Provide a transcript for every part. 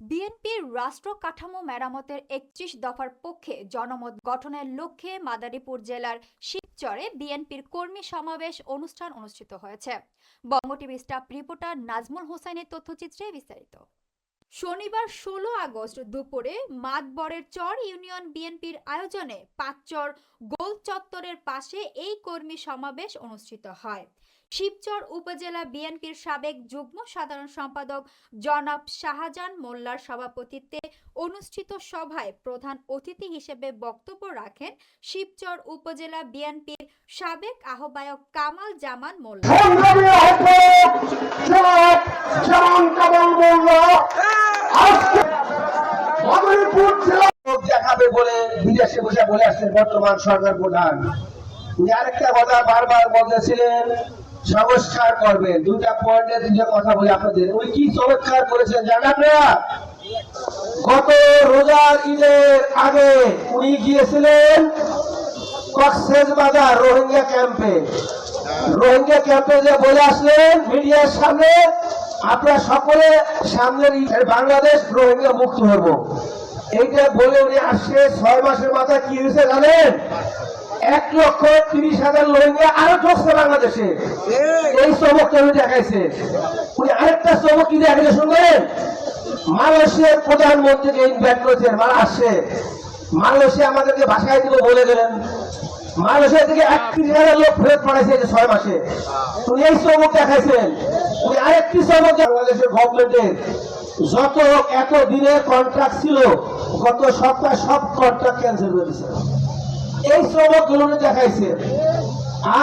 বিএনপির রাষ্ট্র কাঠামো মেরামতের একত্রিশ দফার পক্ষে জনমত গঠনের লক্ষ্যে মাদারীপুর জেলার শিবচরে বিএনপির কর্মী সমাবেশ অনুষ্ঠান অনুষ্ঠিত হয়েছে। Banga TV staff reporter Nazmul হোসেনের তথ্যচিত্রে বিস্তারিত। শনিবার ষোলো আগস্ট দুপুরে মাতবরের চর ইউনিয়ন বিএনপির আয়োজনে পাঁচচর গোল চত্বরের পাশে এই কর্মী সমাবেশ অনুষ্ঠিত হয়। শিবচর উপজেলা বিএনপির সাবেক যুগ্ম সাধারণ সম্পাদক জনাব শাহজাহান মোল্লার সভাপতিত্বে অনুষ্ঠিত সভায় প্রধান অতিথি হিসেবে বক্তব্য রাখেন শিবচর উপজেলা বিএনপির সাবেক আহ্বায়ক কামাল জামান মোল্লা। দেখাবে বলে বিদেশে বসে বলে আসছেন বর্তমান সরকার প্রধান। উনি আরেকটা কথা বারবার বলেছিলেন সংস্কার করবেন। দুটা পয়েন্টে দুটো কথা বলে আপনাদের। উনি কি চমৎকার করেছেন জানেন আপনারা? গত রোজার ঈদের আগে উনি গিয়েছিলেন কক্সেস বাজার রোহিঙ্গা ক্যাম্পে রোহিঙ্গা ক্যাম্পে যে বলে আসলেন মিডিয়ার সামনে আপনারা সকলে সামনের বাংলাদেশ রোহিঙ্গা মুক্ত হব। এইটা বলে উনি আসছে ছয় মাসের মাথায় কি হয়েছে জানেন? এক লক্ষ তিরিশ হাজার রোহিঙ্গা আরও ঢুকছে বাংলাদেশে। এই চমকটা উনি দেখাইছে? উনি আরেকটা চমক কি দেখাইছে শুনলেন? মালয়েশিয়ার প্রধানমন্ত্রীকে ইনভাইট করেছেন মারা আসছে। মালয়েশিয়া আমাদেরকে ভাষায় দিব বলে গেলেন। মালয়েশিয়া থেকে একত্রিশ হাজার লোক ফেরত পাঠাইছে যে ছয় মাসে। উনি এই চমক দেখাইছেন। উনি আরেকটি চমক বাংলাদেশের গভর্নমেন্টের যত এত দিনের কন্ট্রাক্ট ছিল গত সপ্তাহে সব কন্ট্রাক্ট ক্যান্সেল করে দিয়েছে। এই চমকগুলো দেখাইছে।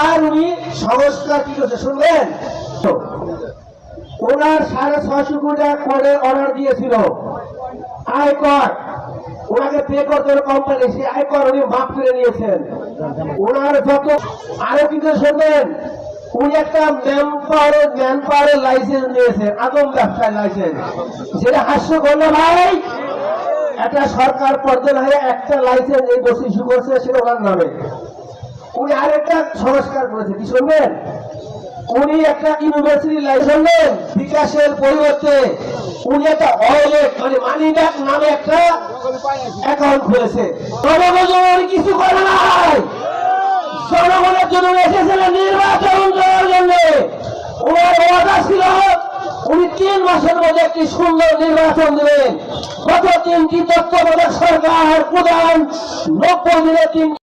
আর উনি সংস্কার কি করছে শুনবেন? ওনার সাড়ে ছয়শো কোটি টাকা করে অর্ডার দিয়েছিল। আয়কর। ওনাকে পে করতে হবে কোম্পানি সেই আয়কর উনি মাফ করে নিয়েছেন। ওনার যত আরও কিন্তু শুনবেন, উনি একটা ম্যান পাওয়ারের ম্যান পাওয়ারের লাইসেন্স নিয়েছেন আদম ব্যবসায় লাইসেন্স যেটা হাস্যকর না ভাই? একটা সরকার পর্যায়ে হয়ে একটা লাইসেন্স এই বছর ইস্যু করছে, সেটা ওনার নামে। উনি আরেকটা সংস্কার করেছে, কি শুনবেন? উনি একটা ইউনিভার্সিটি লাইসেন্স বিকাশের পরিবর্তে উনি একটা ওয়ালেট মানে মানি ব্যাগ নামে একটা অ্যাকাউন্ট খুলেছে। জনগণ কিছু করে নাই। জনগণের জন্য এসেছিলেন নির্বাচন করার জন্য ওনার ওয়াদা ছিল উনি মধ্যে একটি সুন্দর নির্বাচন দেবেন। গত তিনটি তত্ত্বাবধায়ক সরকার প্রধান নব্বই দিনে তিনটি